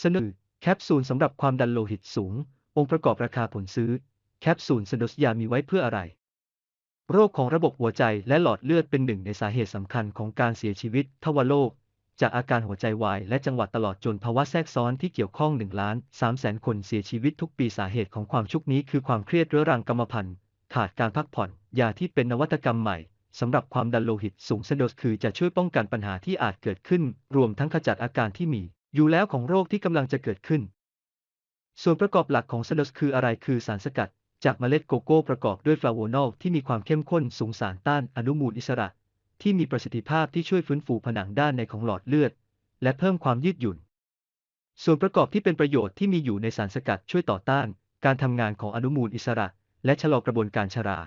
เสนอแคปซูลสำหรับความดันโลหิตสูง องค์ประกอบราคาผลซื้อ แคปซูลสโดสยามีไว้เพื่ออะไร โรคของระบบหัวใจและหลอดเลือดเป็นหนึ่งในสาเหตุสำคัญของการเสียชีวิตทวโลกจากอาการหัวใจวายและจังหวัดตลอดจนภาวะแทรกซ้อนที่เกี่ยวข้อง1ล้าน3แสนคนเสียชีวิตทุกปีสาเหตุของความชุกนี้คือความเครียดเรื้อรังกรรมพันธุ์ ขาดการพักผ่อน ยาที่เป็นนวัตกรรมใหม่สำหรับความดันโลหิตสูงเซนโดสคือจะช่วยป้องกันปัญหาที่อาจเกิดขึ้น รวมทั้งขจัดอาการที่มี อยู่แล้วของโรคที่กำลังจะเกิดขึ้น ส่วนประกอบหลักของเซนโดสคืออะไรคือสารสกัด จากเมล็ดโกโก้ประกอบด้วยฟลาโวนอลที่มีความเข้มข้นสูงสารต้านอนุมูลอิสระ ที่มีประสิทธิภาพที่ช่วยฟื้นฟูผนังด้านในของหลอดเลือด และเพิ่มความยืดหยุ่น ส่วนประกอบที่เป็นประโยชน์ที่มีอยู่ในสารสกัดช่วยต่อต้าน การทำงานของอนุมูลอิสระ และชะลอกระบวนการชรา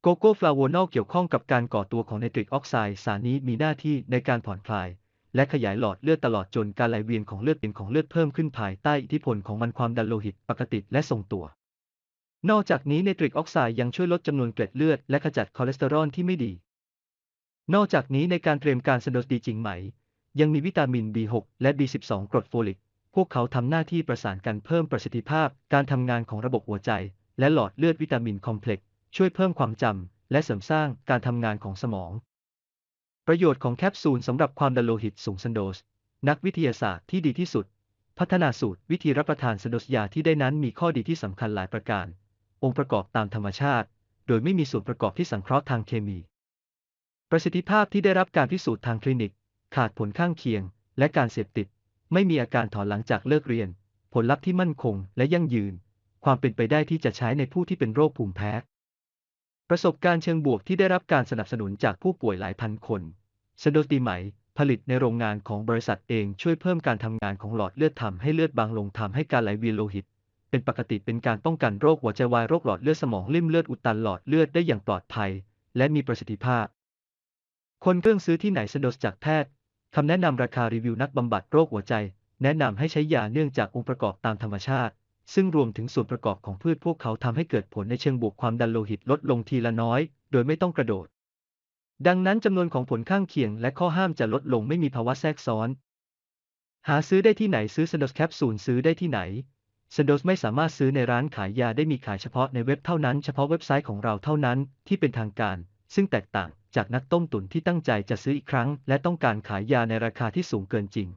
โกโก้ฟลาโวนอลเกี่ยวข้องกับการก่อตัวของไนตริกออกไซด์สารนี้มีหน้าที่ในการผ่อนคลาย และขยายหลอดเลือดตลอดจนการไหลเวียนของเลือดเป็นของเลือดเพิ่มขึ้นภายใต้อิทธิพลของมันความดันโลหิตปกติและทรงตัว นอกจากนี้ไนตริกออกไซด์ยังช่วยลดจำนวนเกล็ดเลือดและขจัดคอเลสเตอรอลที่ไม่ดี นอกจากนี้ในการเตรียมการสะดดดีจริงไหม ยังมีวิตามิน B6 และ B12 กรดโฟลิก พวกเขาทำหน้าที่ประสานกันเพิ่มประสิทธิภาพ การทำงานของระบบหัวใจ และหลอดเลือดวิตามินคอมเพล็กซ์ช่วยเพิ่มความจำและเสริมสร้างการทำงานของสมอง ประโยชน์ของแคปซูลสำหรับความดันโลหิตสูงซันโดส นักวิทยาศาสตร์ที่ดีที่สุด พัฒนาสูตรวิธีรับประทานซันโดสยาที่ได้นั้นมีข้อดีที่สำคัญหลายประการ องค์ประกอบตามธรรมชาติ โดยไม่มีส่วนประกอบที่สังเคราะห์ทางเคมี ประสิทธิภาพที่ได้รับการพิสูจน์ทางคลินิก ขาดผลข้างเคียง และการเสพติด ไม่มีอาการถอนหลังจากเลิกเรียน ผลลัพธ์ที่มั่นคงและยั่งยืน ความเป็นไปได้ที่จะใช้ในผู้ที่เป็นโรคภูมิแพ้ ประสบการณ์เชิงบวกที่ได้รับการสนับสนุนจากผู้ป่วยหลายพันคนสโดตีไหม ผลิตในโรงงานของบริษัทเองช่วยเพิ่มการทำงานของหลอดเลือดทำให้เลือดบางลงทำให้การไหลเวียนโลหิต เป็นปกติเป็นการป้องกันโรคหัวใจวายโรคหลอดเลือดสมองลิ่มเลือดอุดตันหลอดเลือดได้อย่างปลอดภัย และมีประสิทธิภาพ คนเครื่องซื้อที่ไหนสะดวกจากแพทย์คำแนะนำราคารีวิวนักบำบัดโรคหัวใจ แนะนำให้ใช้ยาเนื่องจากองค์ประกอบตามธรรมชาติ ซึ่งรวมถึงส่วนประกอบของพืชพวกเขาทำให้เกิดผลในเชิงบวกความดันโลหิตลดลงทีละน้อย โดยไม่ต้องกระโดด ดังนั้นจำนวนของผลข้างเคียงและข้อห้ามจะลดลงไม่มีภาวะแทรกซ้อน หาซื้อได้ที่ไหนซื้อซันโดสแคปซูลซื้อได้ที่ไหนซันโดสไม่สามารถซื้อในร้านขายยาได้มีขายเฉพาะในเว็บเท่านั้นเฉพาะเว็บไซต์ของเราเท่านั้นที่เป็นทางการ ซึ่งแตกต่างจากนักต้มตุ๋นที่ตั้งใจจะซื้ออีกครั้ง และต้องการขายยาในราคาที่สูงเกินจริง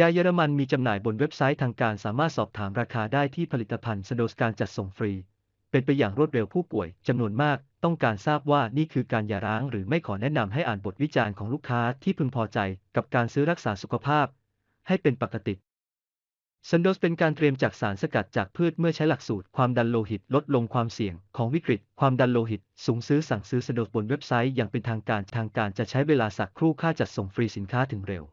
ยาเยอรมันมีจำหน่ายบนเว็บไซต์ทางการสามารถสอบถามราคาได้ที่ผลิตภัณฑ์ซันโดสการจัดส่งฟรี เป็นไปอย่างรวดเร็วผู้ป่วยจำนวนมาก ต้องการทราบว่านี่คือการหย่าร้างหรือไม่ขอแนะนำให้อ่านบทวิจารณ์ของลูกค้าที่พึงพอใจกับการซื้อรักษาสุขภาพ ให้เป็นปกติซันโดสเป็นการเตรียมจากสารสกัดจากพืชเมื่อใช้หลักสูตรความดันโลหิตลดลงความเสี่ยงของวิกฤต ความดันโลหิต สูงซื้อสั่งซื้อซันโดสบนเว็บไซต์อย่างเป็นทางการทางการจะใช้เวลาสักครู่ค่าจัดส่งฟรีสินค้าถึงเร็ว